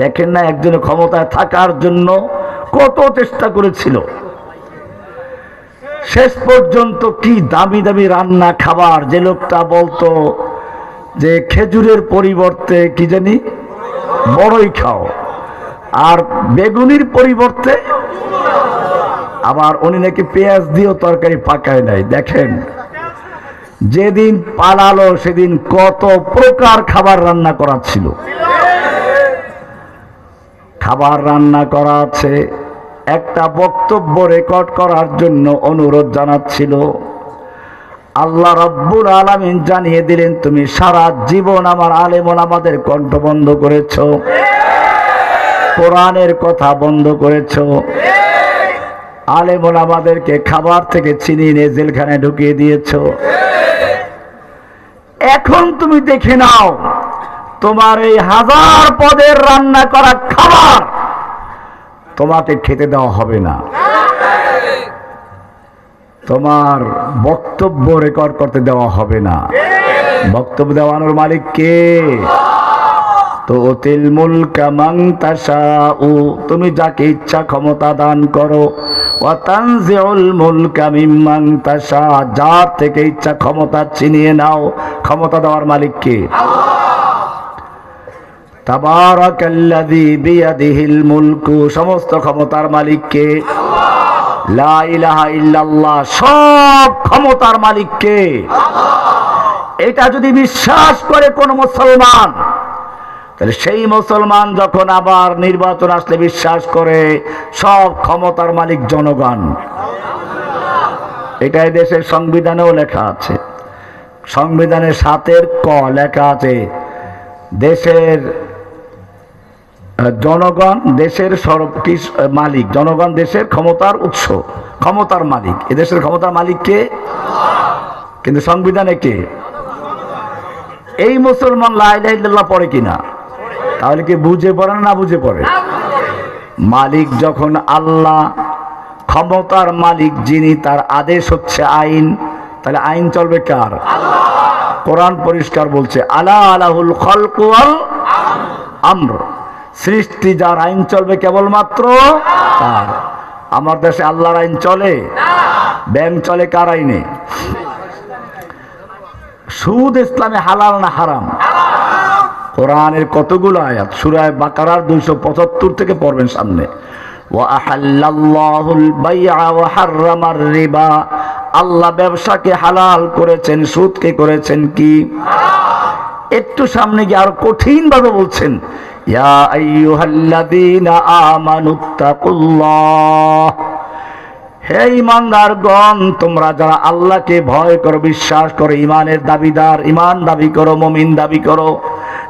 দেখেন না একজনের ক্ষমতায় থাকার জন্য কত চেষ্টা করেছিল। শেষ পর্যন্ত কি দামি দামি রান্না খাবার, যে লোকটা বলতো যে খেজুরের পরিবর্তে কি জানি? বড়ই খাও। আর বেগুনির পরিবর্তে আবার উনি নাকি পেঁয়াজ দিয়েও তরকারি পাকায় নাই। দেখেন, যেদিন পালালো সেদিন কত প্রকার খাবার রান্না করা ছিল। খাবার রান্না করা আছে। একটা বক্তব্য রেকর্ড করার জন্য অনুরোধ জানাচ্ছিল। আল্লাহ রব্বুল আলামিন জানিয়ে দিলেন, তুমি সারা জীবন আমার আলেমন আমাদের কণ্ঠ বন্ধ করেছ। কোরআনের কথা বন্ধ করেছ। আলেমন আমাদেরকে খাবার থেকে চিনি নিয়ে ঢুকিয়ে দিয়েছ। এখন তুমি দেখে নাও তোমার এই হাজার পদের রান্না করা খাবার তোমাকে খেতে দেওয়া হবে না। তোমার বক্তব্য রেকর্ড করতে দেওয়া হবে না। বক্তব্য দেওয়ানোর মালিক কে? তো তিল মুলকা মাং ও তুমি যাকে ইচ্ছা ক্ষমতা দান করো। ওয়াতানজিউল মুলকা মিম্মাং তাশা, যার থেকে ইচ্ছা ক্ষমতা ছিনিয়ে নাও। ক্ষমতা দেওয়ার মালিক কে? সমস্ত ক্ষমতার মালিক কে লা সব ক্ষমতার মালিক কে এটা যদি বিশ্বাস করে কোন মুসলমান, তাহলে সেই মুসলমান যখন আবার নির্বাচন আসলে বিশ্বাস করে, সব ক্ষমতার মালিক জনগণ। এটাই দেশের সংবিধানেও লেখা আছে। সংবিধানের সাতের ক লেখা আছে, দেশের জনগণ দেশের সর্ব মালিক, জনগণ দেশের ক্ষমতার উৎস, ক্ষমতার মালিক। এ দেশের ক্ষমতার মালিক কে? কিন্তু সংবিধানে কে? এই মুসলমান লাইল্লাহ পড়ে কিনা? তাহলে কি বুঝে পড়ে না বুঝে পড়ে? মালিক যখন আল্লাহ, ক্ষমতার মালিক যিনি, তার আদেশ হচ্ছে আইন, তাহলে আইন চলবে কার? কোরআন পরিষ্কার বলছে, আলা আলাহুল খলকুয়াল আমর। সৃষ্টি যার আইন চলবে কেবলমাত্র তার। আমার দেশে আল্লাহর আইন চলে? ব্যাংক চলে কার আইনে? সুদ ইসলামে হালাল না হারাম? কোরআনের কতগুলো আয়াত? সুরায় বাকারার দুইশো পঁচাত্তর থেকে পড়বেন সামনে। আল্লাহ ব্যবসাকে হালাল করেছেন, সুদকে করেছেন কি? একটু সামনে গিয়ে আরও কঠিন ভাবে বলছেন ইয়া আইয়ুহাল্লাযীনা আমানুত্তাকুল্লাহ হে ইমানদার গণ তোমরা যারা আল্লাহকে ভয় করো, বিশ্বাস করো ইমানের দাবিদার ইমান দাবি করো, মমিন দাবি করো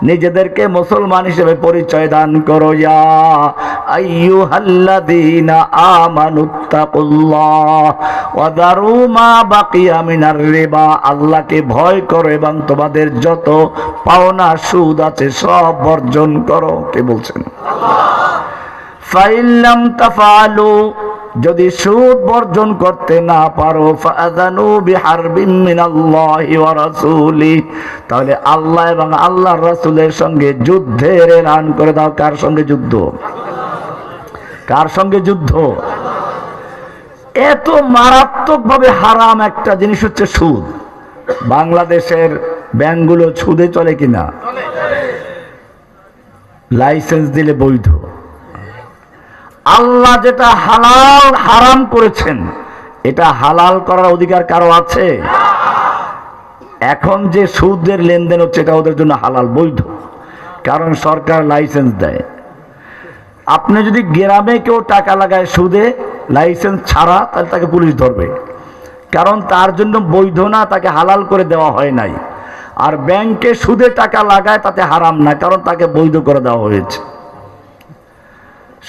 নিজেদেরকে মুসলমান হিসেবে পরিচয় দান করো মা আল্লাহকে ভয় করো এবং তোমাদের যত পাওনা সুদ আছে সব বর্জন করো। কে বলছেন? যদি সুদ বর্জন করতে না পারো তাহলে আল্লাহ এবং আল্লাহর রাসূলের সঙ্গে যুদ্ধের এলান করে দাও। কার সঙ্গে যুদ্ধ? কার সঙ্গে যুদ্ধ? এত মারাত্মকভাবে হারাম একটা জিনিস হচ্ছে সুদ। বাংলাদেশের ব্যাংকগুলো সুদে চলে কিনা? লাইসেন্স দিলে বৈধ। আল্লাহ যেটা হালাল হারাম করেছেন, এটা হালাল করার অধিকার কারও আছে? এখন যে সুদের লেনদেন হচ্ছে, এটা ওদের জন্য হালাল বৈধ। কারণ সরকার লাইসেন্স দেয়। আপনি যদি গ্রামে কেউ টাকা লাগায় সুদে, লাইসেন্স ছাড়া, তাহলে তাকে পুলিশ ধরবে। কারণ তার জন্য বৈধ না, তাকে হালাল করে দেওয়া হয় নাই। আর ব্যাংকে সুদে টাকা লাগায়, তাতে হারাম না, কারণ তাকে বৈধ করে দেওয়া হয়েছে।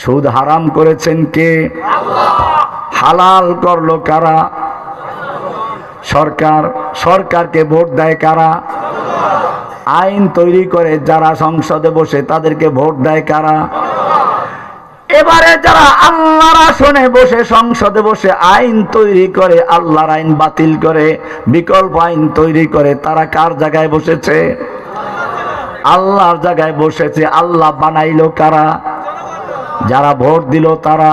সুদ হারাম করেছেন কে? হালাল করল কারা? সরকার, সরকারকে ভোট দেয় কারা? আইন তৈরি করে যারা সংসদে বসে তাদেরকে ভোট দেয় কারা? এবারে যারা আল্লাহর আসনে বসে সংসদে বসে আইন তৈরি করে, আল্লাহর আইন বাতিল করে, বিকল্প আইন তৈরি করে, তারা কার জায়গায় বসেছে? আল্লাহর জায়গায় বসেছে। আল্লাহ বানাইলো কারা? যারা ভোট দিল তারা,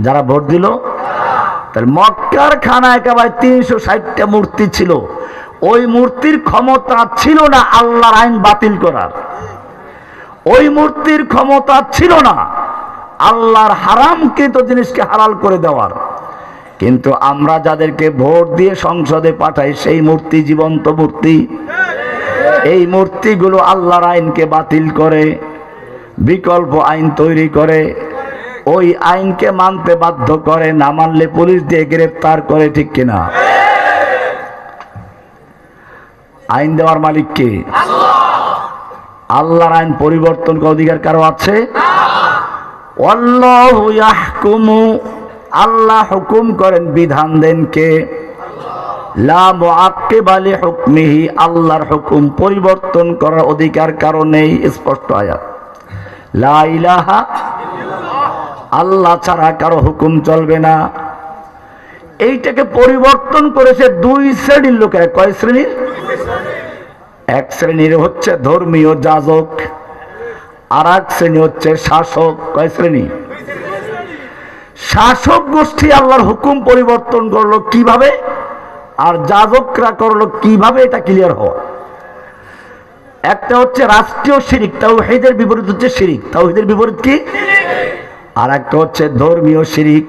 যারা ভোট দিল, তাহলে মক্কার খানা একেবারে তিনশো ষাটটা মূর্তি ছিল। ওই মূর্তির ক্ষমতা ছিল না আল্লাহর আইন বাতিল করার। ওই মূর্তির ক্ষমতা ছিল না আল্লাহর হারামকৃত জিনিসকে হালাল করে দেওয়ার। কিন্তু আমরা যাদেরকে ভোট দিয়ে সংসদে পাঠাই, সেই মূর্তি জীবন্ত মূর্তি। এই মূর্তিগুলো আল্লাহর আইনকে বাতিল করে বিকল্প আইন তৈরি করে, ওই আইনকে মানতে বাধ্য করে, না মানলে পুলিশ দিয়ে গ্রেফতার করে, ঠিক কিনা? আইন দেওয়ার মালিক কে? আল্লাহর আইন পরিবর্তন অধিকার কারও আছে? আল্লাহু হুকুম করেন, বিধান দেন কে? আল্লাহর হুকুম পরিবর্তন করার অধিকার কারণেই স্পষ্ট আয়াত। আল্লাহ ছাড়া কারও হুকুম চলবে না। এইটাকে পরিবর্তন করেছে দুই শ্রেণির লোকেরা। কয় শ্রেণির? এক শ্রেণির হচ্ছে ধর্মীয় যাজক আর এক শ্রেণি হচ্ছে শাসক। কয় শ্রেণি? শাসক গোষ্ঠী আল্লাহর হুকুম পরিবর্তন করল কীভাবে? আর যাজকরা করল কীভাবে এটা ক্লিয়ার হওয়া একটা হচ্ছে রাষ্ট্রীয় শিরিক, তাওহীদের বিপরীত হচ্ছে শিরিক। তাওহীদের বিপরীত কি? আর একটা হচ্ছে ধর্মীয় শিরিক।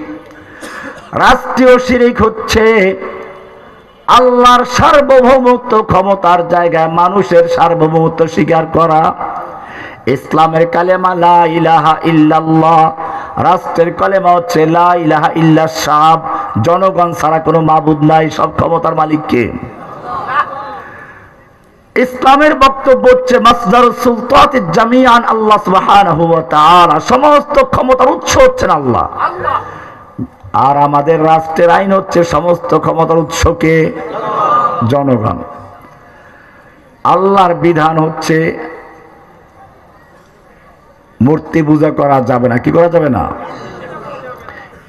রাষ্ট্রীয় শিরিক হচ্ছে আল্লাহর সার্বভৌমত্ব ক্ষমতার জায়গায় মানুষের সার্বভৌমত্ব স্বীকার করা। ইসলামের কালেমা লা ইলাহা ইল্লাল্লাহ, রাষ্ট্রের কালেমা হচ্ছে লা ইলাহা ইল্লা সাব জনগণ ছাড়া কোনো মাবুদ নাই, সব ক্ষমতার মালিককে। ইসলামের বক্তব্য হচ্ছে মাসদার সুলতাত জামিয়ান আল্লাহ সুবহানাহু ওয়া তাআলা। সমস্ত ক্ষমতার উৎস হচ্ছেন আল্লাহ। আর আমাদের রাষ্ট্রের আইন হচ্ছে, সমস্ত ক্ষমতার উৎসকে জনগণ। আল্লাহর বিধান হচ্ছে, মূর্তি পূজা করা যাবে না। কি করা যাবে না?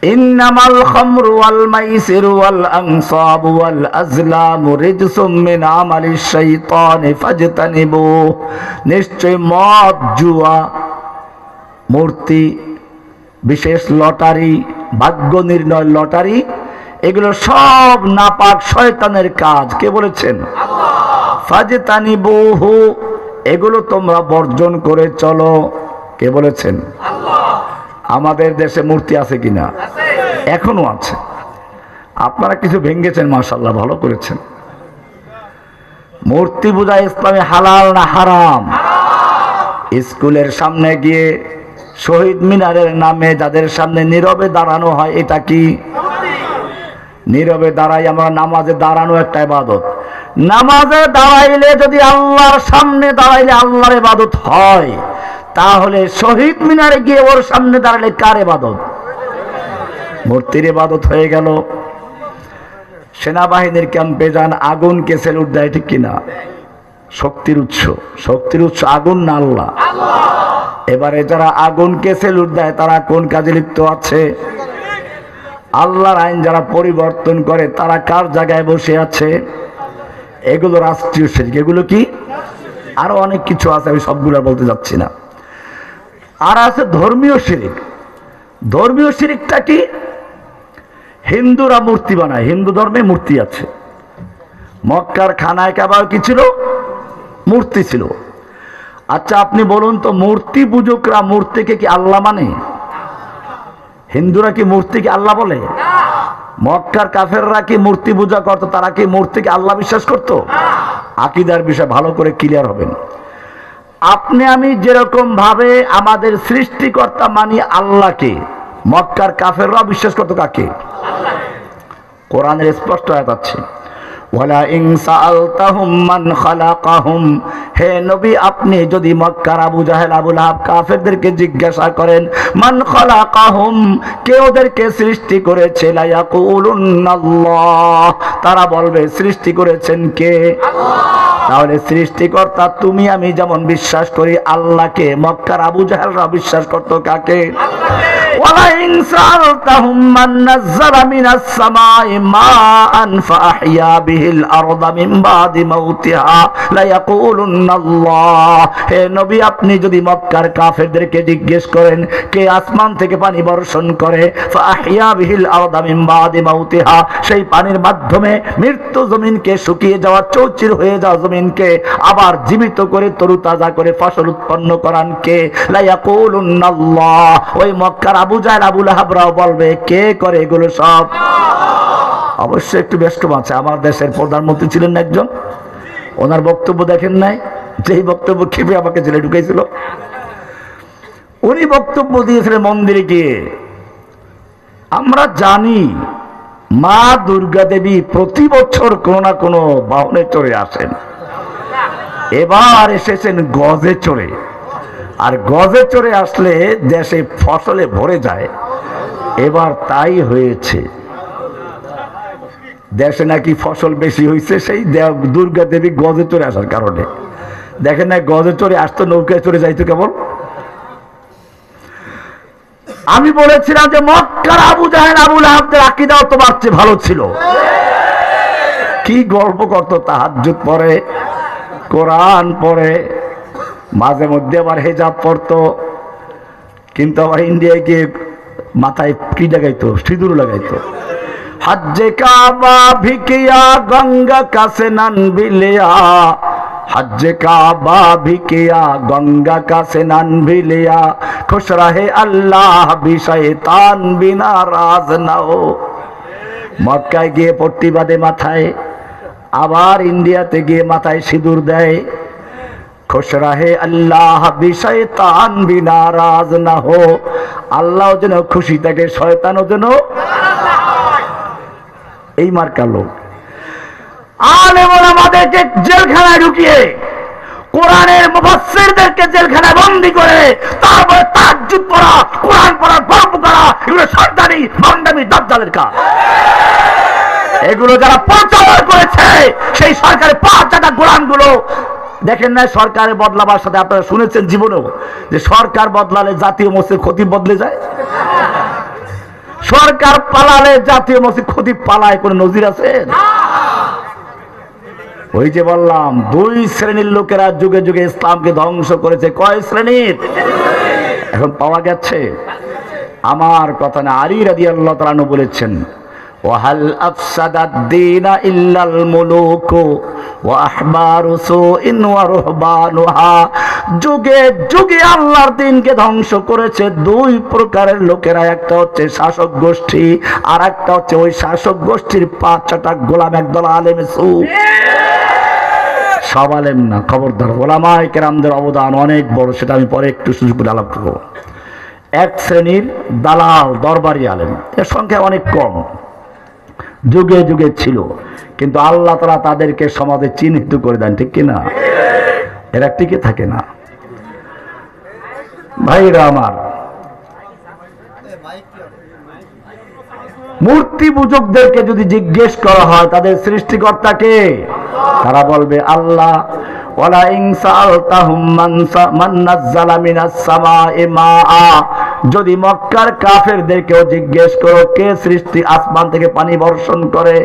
ইন্নামাল খামরু ওয়াল মাইসিরু ওয়াল আনসাবু ওয়াল আজলামু রিজসুম মিন আমালিশ শাইতানি ফাজতানিবু। নিশ্চয় মদ জুয়া মূর্তি বিশেষ লটারি ভাগ্য নির্ণয় লটারি এগুলো সব নাপাক শয়তানের কাজ। কে বলেছেন? ফাজতানিবুহু এগুলো তোমরা বর্জন করে চলো। কে বলেছেন? আমাদের দেশে মূর্তি আছে কিনা? এখনও আছে। আপনারা কিছু ভেঙ্গেছেন মাশাল্লাহ ভালো করেছেন। মূর্তি পূজা ইসলামে হালাল না হারাম? স্কুলের সামনে গিয়ে শহীদ মিনারের নামে যাদের সামনে নীরবে দাঁড়ানো হয়, এটা কি? নীরবে দাঁড়াই আমরা নামাজে দাঁড়ানো একটা ইবাদত। নামাজে দাঁড়াইলে যদি আল্লাহর সামনে দাঁড়াইলে আল্লাহর ইবাদত হয়। তাহলে শহীদ মিনারে গিয়ে ওর সামনে দাঁড়ালে কার ইবাদত? মূর্তির ইবাদত হয়ে গেল। সেনাবাহিনীর ক্যাম্পে যান, আগুনকে সেলুট দেয়, ঠিক কিনা? শক্তির উৎস শক্তির উৎস আগুন না আল্লাহ। এবারে যারা আগুনকে সেলুট দেয়, তারা কোন কাজে লিপ্ত আছে? আল্লাহর আইন যারা পরিবর্তন করে, তারা কার জায়গায় বসে আছে? এগুলো রাষ্ট্রীয় শিরিক। এগুলো কি? আরও অনেক কিছু আছে, আমি সবগুলো বলতে যাচ্ছি না। আর আছে ধর্মীয় শিরিক। ধর্মীয় শিরিকটা কি? হিন্দুরা মূর্তি বানায়, হিন্দু ধর্মে মূর্তি আছে। মক্কার খানায় কাবার কি ছিল? মূর্তি ছিল। আচ্ছা আপনি বলুন তো, মূর্তি পূজকরা মূর্তিকে কি আল্লাহ মানে? হিন্দুরা কি মূর্তিকে আল্লাহ বলে? মক্কার কাফেররা কি মূর্তি পূজা করতো? তারা কি মূর্তিকে আল্লাহ বিশ্বাস করতো? আকিদার বিষয় ভালো করে ক্লিয়ার হবেন। আপনি আমি যেরকম ভাবে আমাদের সৃষ্টিকর্তা মানি আল্লাহকে, মক্কার কাফেররা বিশ্বাস করতো কাকে? কোরআনের স্পষ্ট মান খালাকাহুম হে আপনি যদি জিজ্ঞাসা করেন, মান কে ওদেরকে সৃষ্টি করেছে? তারা বলবে, সৃষ্টি করেছেন কে? তাহলে সৃষ্টিকর্তা তুমি আমি যেমন বিশ্বাস করি আল্লাহকে মক্কার আবু জাহালরা বিশ্বাস করতো কাকে? আপনি যদি মক্কার কাফেরদেরকে জিজ্ঞেস করেন, কে আসমান থেকে পানি বর্ষণ করে? সেই পানির মাধ্যমে মৃত্যু জমিনকে শুকিয়ে যাওয়া, চৌচির হয়ে যাওয়া জমিনকে আবার জীবিত করে তরু তাজা করে, ফসল উৎপন্ন করান কে? লাইয়া ইয়াকুলুন ওই মক্কার আবু জাহেল আবু লাহাবরাও বলবে, কে করে এগুলো সব? অবশ্যই একটু ব্যস্ত আছে। আমার দেশের প্রধানমন্ত্রী ছিলেন একজন। ওনার বক্তব্য দেখেন নাই। যেই বক্তব্য খেপে আমাকে জেলে ঢুকেছিল উনি বক্তব্য দিয়েছিলেন মন্দিরে গিয়ে। আমরা জানি, মা দুর্গা দেবী প্রতি বছর কোনো না কোনো বাহনে চড়ে আসেন। এবার এসেছেন গজে চড়ে। আর গজে চড়ে আসলে দেশে ফসলে ভরে যায়। এবার তাই হয়েছে। দেশে নাকি ফসল বেশি হয়েছে সেই দুর্গা দেবী গজে চড়ে আসার কারণে। দেখেন না, গজে চড়ে আসতো, নৌকায় চড়ে যাইতো কেমন? আমি বলেছিলাম যে মক্কার আবু জাহেল, আবুল আহমদের আকিদাও তোমার চেয়ে ভালো ছিল। কি গল্প করতো তাহাজ্জুদ পরে, কোরআন পড়ে মাঝে মধ্যে আবার হেজাব পড়তো কিন্তু আবার ইন্ডিয়ায় গিয়ে মাথায় কি লাগাইতো? সিঁদুর লাগাইতো। হজ্জে কাবা ভিকিয়া গঙ্গা কাছে নান বিলিয়া হজ্জে কাবা ভিকিয়া গঙ্গা কাছে নান বিলিয়া খুশ রহে আল্লাহ বিষয়ে তান বিনা রাজ নাও। মক্কায় গিয়ে বাঁধে মাথায়, আবার ইন্ডিয়াতে গিয়ে মাথায় সিঁদুর দেয়। খুশ রাহে আল্লাহ, বিষয় তান বিনা রাজ না হো। আল্লাহ যেন খুশি থাকে, শয়তানও যেন এই মার্কা লোক। আলেমন আমাদেরকে জেলখানায় ঢুকিয়ে, কোরআনের মুফাসসিরদেরকে জেলখানায় বন্দি করে, তারপরে তাজ্জুদ পড়া, কোরআন পড়ার গল্প করা, এগুলো সরকারি বান্দামি দাজ্জালের কাজ। এগুলো যারা প্রচার করেছে, সেই সরকারের পাঁচ জায়গা গোলামগুলো দেখেন না, সরকারের বদলাবার সাথে আপনারা শুনেছেন জীবনেও যে সরকার বদলালে জাতীয় মসজিদ ক্ষতি বদলে যায়? সরকার পালালে জাতীয় মসজিদ ক্ষতি পালায়, কোনো নজির আছে? ওই যে বললাম, দুই শ্রেণির লোকেরা যুগে যুগে ইসলামকে ধ্বংস করেছে। কয় শ্রেণির? এখন পাওয়া গেছে। আমার কথা না, আলী রাদি আল্লাহ তালানু বলেছেন, ওয়াহাল আফসাদাদ দিনা ইল্লাল মুলুকু যুগে যুগে আল্লাহর দিনকে ধ্বংস করেছে দুই প্রকারের লোকেরা। একটা হচ্ছে শাসক গোষ্ঠী, আর একটা হচ্ছে ওই শাসক গোষ্ঠীর পাঁচটা গোলাম একদল আলেম সব আলেম না, খবরদার। ওলামায় কেরামদের অবদান অনেক বড়, সেটা আমি পরে একটু সুযোগ করে আলাপ করব। এক শ্রেণির দালাল, দরবারি আলেম। এর সংখ্যা অনেক কম। যুগে যুগে ছিল। কিন্তু আল্লাহ তারা তাদেরকে সমাজে চিহ্নিত করে দেন, ঠিক কিনা? এরা টিকে থাকে না? ভাইরা আমার, মূর্তি পূজকদেরকে যদি জিজ্ঞেস করা হয়, তাদের সৃষ্টিকর্তাকে তারা বলবে, আল্লাহ ওয়ালা ইনসালতাহুম মান সা- মান নাজ্জালা মিনাস সামাই মাআ। যদি মক্কার কাফেরদেরকেও জিজ্ঞেস করো কে সৃষ্টি আসমান থেকে পানি বর্ষণ করে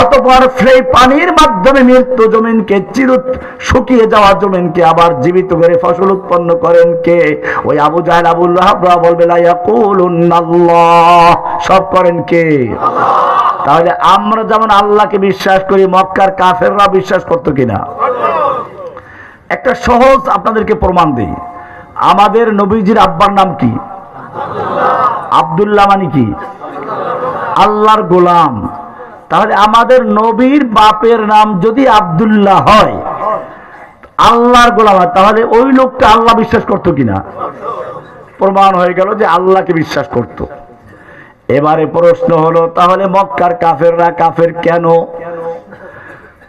অতঃপর সেই পানির মাধ্যমে মৃত্যু জমিনকে চিরুত শুকিয়ে যাওয়া জমিনকে আবার জীবিত করে ফসল উৎপন্ন করেন কে? ওই আবু জাহেল আবুল বলবে সব করেন কে? তাহলে আমরা যেমন আল্লাহকে বিশ্বাস করি, মক্কার কাফেররা বিশ্বাস করতো কিনা? একটা সহজ আপনাদেরকে প্রমাণ দিই। আমাদের নবীজির আব্বার নাম কি? আব্দুল্লাহ মানে কি? আল্লাহর গোলাম। তাহলে আমাদের নবীর বাপের নাম যদি আবদুল্লাহ হয়, আল্লাহর গোলাম হয়, তাহলে ওই লোকটা আল্লাহ বিশ্বাস করতো কিনা? প্রমাণ হয়ে গেল যে আল্লাহকে বিশ্বাস করত। এবারে প্রশ্ন হলো, তাহলে মক্কার কাফেররা কাফের কেন?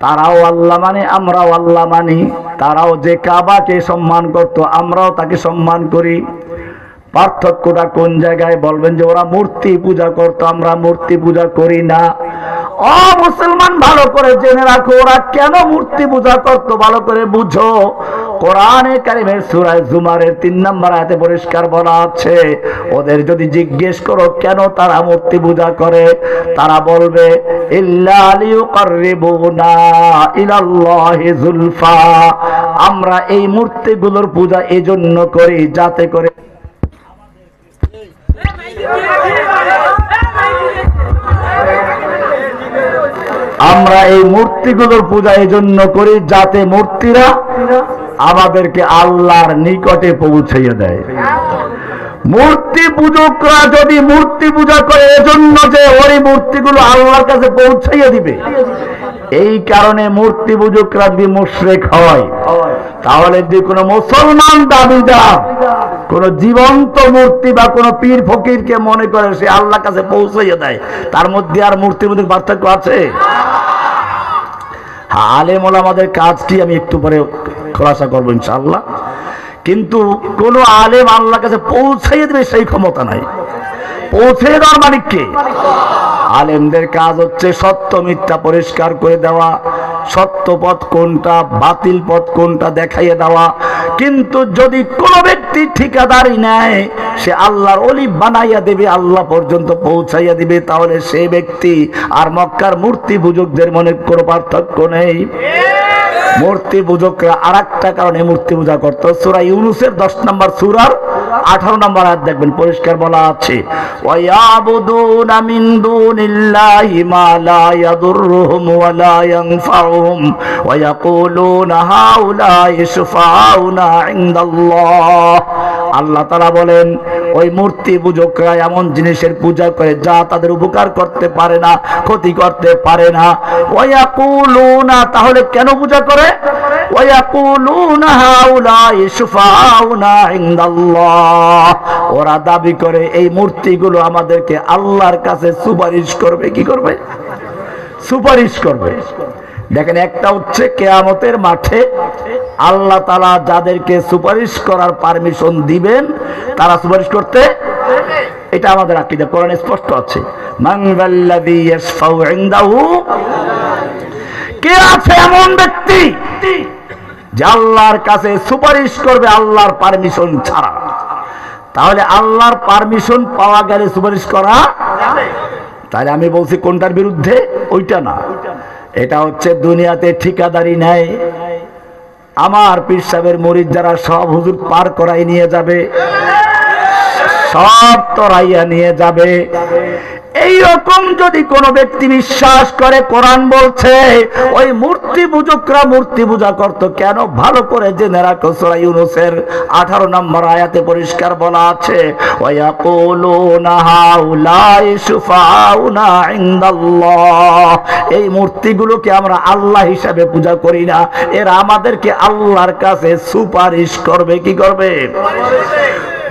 তারাও আল্লাহ মানে আমরাও আল্লাহ মানি। তারাও যে কাবাকে সম্মান করত, আমরাও তাকে সম্মান করি। পার্থক্যটা কোন জায়গায়? বলবেন যে ওরা মূর্তি পূজা করতো, আমরা মূর্তি পূজা করি না। অ, মুসলমান ভালো করে জেনে রাখো, ওরা কেন মূর্তি পূজা করতো, ভালো করে বুঝো। কোরআনে কারিমের সূরায় জুমারের তিন নম্বর আয়াতে পরিষ্কার বলা আছে, ওদের যদি জিজ্ঞেস করো কেন তারা মূর্তি পূজা করে, তারা বলবে আমরা এই মূর্তিগুলোর পূজা এজন্য করি, যাতে করে আমরা এই মূর্তিগুলোর পূজা এজন্য করি, যাতে মূর্তিরা আমাদেরকে আল্লাহর নিকটে পৌঁছাইয়ে দেয়। মূর্তি পূজকরা যদি মূর্তি পূজা করে এজন্য যে ওই মূর্তিগুলো আল্লাহর কাছে পৌঁছাইয়ে দিবে। এই কারণে মূর্তি পূজকরা যদি মুশরেক হয় তাহলে যদি কোনো মুসলমান দাবিদার কোন জীবন্ত মূর্তি বা কোন পীর ফকিরকে মনে করে সে আল্লাহর কাছে পৌঁছাইয়ে দেয় তার মধ্যে আর মূর্তির মধ্যে পার্থক্য আছে? হ্যাঁ, আলেম আমাদের কাজটি আমি একটু পরে খোলাসা করব ইনশাআল্লাহ। কিন্তু কোন আলেম আল্লাহর কাছে পৌঁছাইয়ে দেবে সেই ক্ষমতা নাই। পৌঁছে দেওয়ার মালিক কে? আলেমদের কাজ হচ্ছে সত্য মিথ্যা পরিষ্কার করে দেওয়া, সত্য পথ কোনটা, বাতিল পথ কোনটা দেখাইয়ে দেওয়া। কিন্তু যদি কোনো ব্যক্তি ঠিকাদারি নেয়, সে আল্লাহর অলি বানাইয়া দেবে, আল্লাহ পর্যন্ত পৌঁছাইয়া দিবে, তাহলে সে ব্যক্তি আর মক্কার মূর্তি পূজকদের মনে কোনো পার্থক্য নেই। মূর্তি পূজকরা আর একটা কারণে মূর্তি পূজা করতো। সুরা ইউনুসের দশ নম্বর সুরার আঠারো নম্বর হাত দেখবেন, পরিষ্কার বলা আছে। ওয়ায়াবুদুনা দুনিল্লাহি মা লা ইয়াদুররুহুম ওয়া লা ইয়ানফাউহুম ওয়া ইয়াকুলুনা হাউলাই শুফাউনা ইনদাল্লাহ। আল্লাহ তাআলা বলেন, ওই মূর্তি পূজকরা এমন জিনিসের পূজা করে যা তাদের উপকার করতে পারে না, ক্ষতি করতে পারে না। ওয়াকুলুনা তাহলে কেন পূজা করে? ওয়াকুলুনা হাউলাই শুফাউনা ইনদাল্লাহ। ওরা দাবি করে, এই মূর্তিগুলো আমাদেরকে আল্লাহর কাছে সুপারিশ করবে, কি করবে? সুপারিশ করবে। দেখেন, একটা হচ্ছে কেয়ামতের মাঠে আল্লাহ তালা যাদেরকে সুপারিশ করার পারমিশন দিবেন, তারা সুপারিশ করতে এটা আমাদের আকিদা, কোরআনে স্পষ্ট আছে কে আছে এমন ব্যক্তি যে আল্লাহর কাছে সুপারিশ করবে আল্লাহর পারমিশন ছাড়া? তাহলে আল্লাহর পারমিশন পাওয়া গেলে সুপারিশ করা তাহলে আমি বলছি কোনটার বিরুদ্ধে? ওইটা না। এটা হচ্ছে দুনিয়াতে ঠিকাদারি নেয় আমার পীর সাহেবের মরিদ যারা সব হুজুর পার করাই নিয়ে যাবে, সব তরাইয়া নিয়ে যাবে। এই রকম যদি কোনো ব্যক্তি বিশ্বাস করে, কোরআন বলছে, ওই মূর্তি পূজকরা মূর্তি পূজা করত কেন? ভালো করে জেনে রাখো, সূরা ইউনূসের 18 নম্বর আয়াতে পরিষ্কার বলা আছে এই মূর্তিগুলোকে আমরা আল্লাহ হিসাবে পূজা করি না, এরা আমাদেরকে আল্লাহর কাছে সুপারিশ করবে, কি করবে?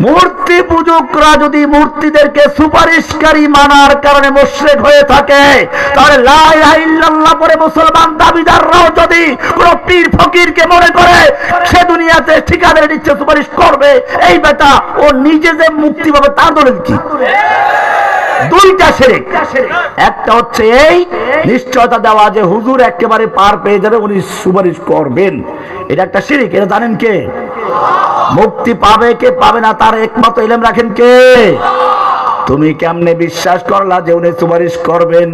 মূর্তি পূজকরা যদি মূর্তিদেরকে সুপারিশকারী মানার কারণে মুশরিক হয়ে থাকে, তাহলে লা ইলাহা ইল্লাল্লাহ পরে মুসলমান দাবিদাররাও যদি কোন পীর ফকিরকে মনে করে, সে দুনিয়াতে ঠিকাদারি দিচ্ছে, সুপারিশ করবে, এই বেটা ও নিজে যে মুক্তি পাবে, তার দলিল কি? দুইটা শিরিক। একটা হচ্ছে এই, নিশ্চয়তা দেওয়া যে হুজুর একেবারে পার পেয়ে যাবে, উনি সুপারিশ করবেন। এটা একটা শিরিক, এটা জানেন কে? মুক্তি পাবে কে পাবে না তার একমাত্র ইলেম রাখেন কে? তুমি কেমনে বিশ্বাস করলা যে উনি সুপারিশ করবেন?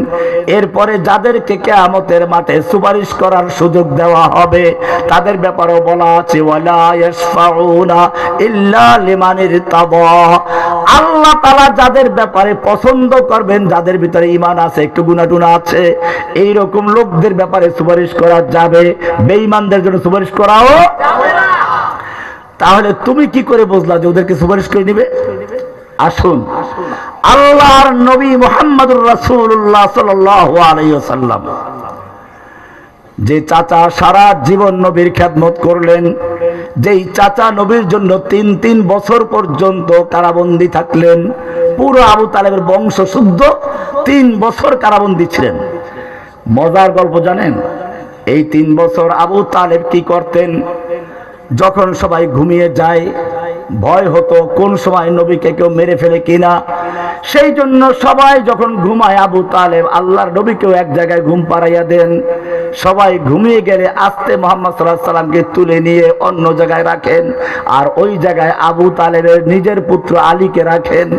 এরপরে যাদেরকে কেয়ামতের মাঠে সুপারিশ করার সুযোগ দেওয়া হবে, তাদের ব্যাপারেও বলা আছে আল্লাহ তাআলা যাদের ব্যাপারে পছন্দ করবেন, যাদের ভিতরে ইমান আছে, একটু গুনাটুনা আছে এই রকম লোকদের ব্যাপারে সুপারিশ করা যাবে। বেঈমানদের জন্য সুপারিশ করাও তাহলে তুমি কি করে বুঝলা যে ওদেরকে সুপারিশ করে নিবে আসুন। আল্লাহর নবী মোহাম্মদুর রাসূলুল্লাহ সাল্লাল্লাহু আলাইহি যে চাচা সারা জীবন নবীর খেদমত করলেন, যেই চাচা নবীর জন্য তিন তিন বছর পর্যন্ত কারাবন্দী থাকলেন, পুরো আবু তালেবের বংশ শুদ্ধ, তিন বছর কারাবন্দী ছিলেন। মজার গল্প জানেন? এই তিন বছর আবু তালেব কি করতেন? যখন সবাই ঘুমিয়ে যায়, ভয় হতো কোন সময় নবীকে কেউ মেরে ফেলে কিনা। সেই জন্য সবাই যখন ঘুমায়, আবু তালেব আল্লাহর নবীকেও এক জায়গায় ঘুম পাড়াইয়া দেন। সবাই ঘুমিয়ে গেলে আস্তে মোহাম্মদ সাল্লাহ সাল্লামকে তুলে নিয়ে অন্য জায়গায় রাখেন আর ওই জায়গায় আবু তালেবের নিজের পুত্র আলীকে রাখেন।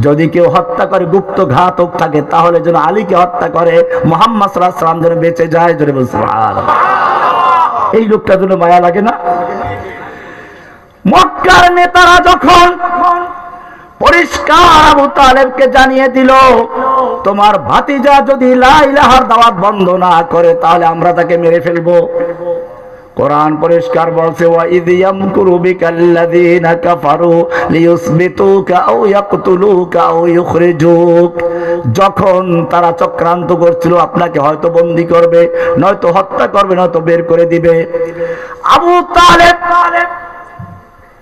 যদি কেউ হত্যা করে, গুপ্ত ঘাতক থাকে, তাহলে যেন আলীকে হত্যা করে, মোহাম্মদ সাল্লাহ সাল্লাম যেন বেঁচে যায়। বলছে এই লোকটা জন্য মায়া লাগে না? মক্কার নেতারা যখন পরিষ্কার আবু তালেবকে জানিয়ে দিল, তোমার ভাতিজা যদি লাইলাহার দাওয়াত বন্ধ না করে, তাহলে আমরা তাকে মেরে ফেলব। কোরআন পরিষ্কার বলছে, ওয়া কাফারু আও ইয়াকতুলুকা আও যখন তারা চক্রান্ত করছিল, আপনাকে হয়তো বন্দি করবে, নয়তো হত্যা করবে, নয়তো বের করে দিবে। আবু তালেব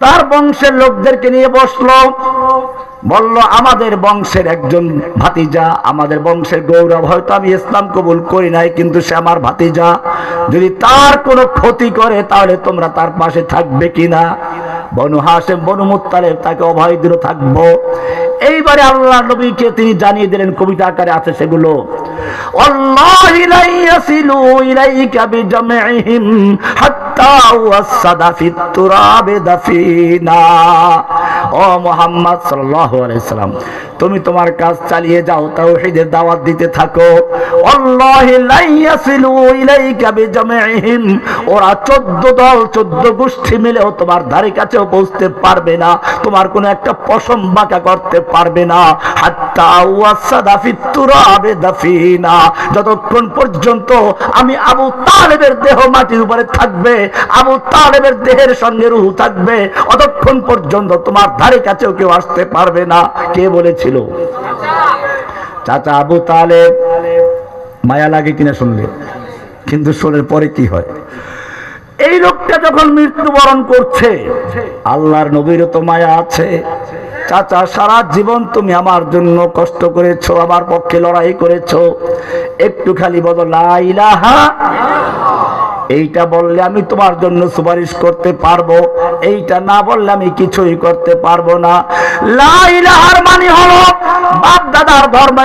তার বংশের লোকদেরকে নিয়ে বসল। বলল, আমাদের বংশের একজন ভাতিজা, আমাদের বংশের গৌরব হয়তো আমি ইসলাম কবুল করি নাই, কিন্তু সে আমার ভাতিজা। যদি তার কোনো ক্ষতি করে, তাহলে তোমরা তার পাশে থাকবে কিনা? বনু হাসেম বনু মুতালে তাকে অভয় দিল, থাকব। এইবারে আল্লাহ নবীকে তিনি জানিয়ে দিলেন, কবিতা আকারে আছে সেগুলো। আল্লাহ ইলাইয়াসিলু ইলাইকা বিজামইহিম তুমি তোমার কাজ চালিয়ে যাও তাও সেদের দাওয়াত দিতে থাকো। ওরা 14 দল 14 গোষ্ঠী মিলেও তোমার ধারে কাছেও পৌঁছতে পারবে না, তোমার কোনো একটা পশম বাঁকা করতে পারবে না। যতক্ষণ পর্যন্ত আমি আবু তালেবের দেহ মাটির উপরে থাকবে আবু তালেবের দেহের সঙ্গে রুহ থাকবে। অতক্ষণ পর্যন্ত তোমার ধারে কাছেও কেউ আসতে পারবে না। কে বলেছিল? চাচা আবু তালেব। মায়া লাগে কিনা শুনলে? কিন্তু শোনের পরে কি হয়? এই লোকটা যখন মৃত্যুবরণ করছে, আল্লাহর নবীর তো মায়া আছে। চাচা, সারা জীবন তুমি আমার জন্য কষ্ট করেছ, আমার পক্ষে লড়াই করেছ। একটু খালি বদল ইলাহা এইটা বললে আমি তোমার জন্য সুপারিশ করতে পারব, এইটা না বললে আমি কিছুই করতে পারব না। লাইলাহার মানে হলো বাপ দাদার ধর্ম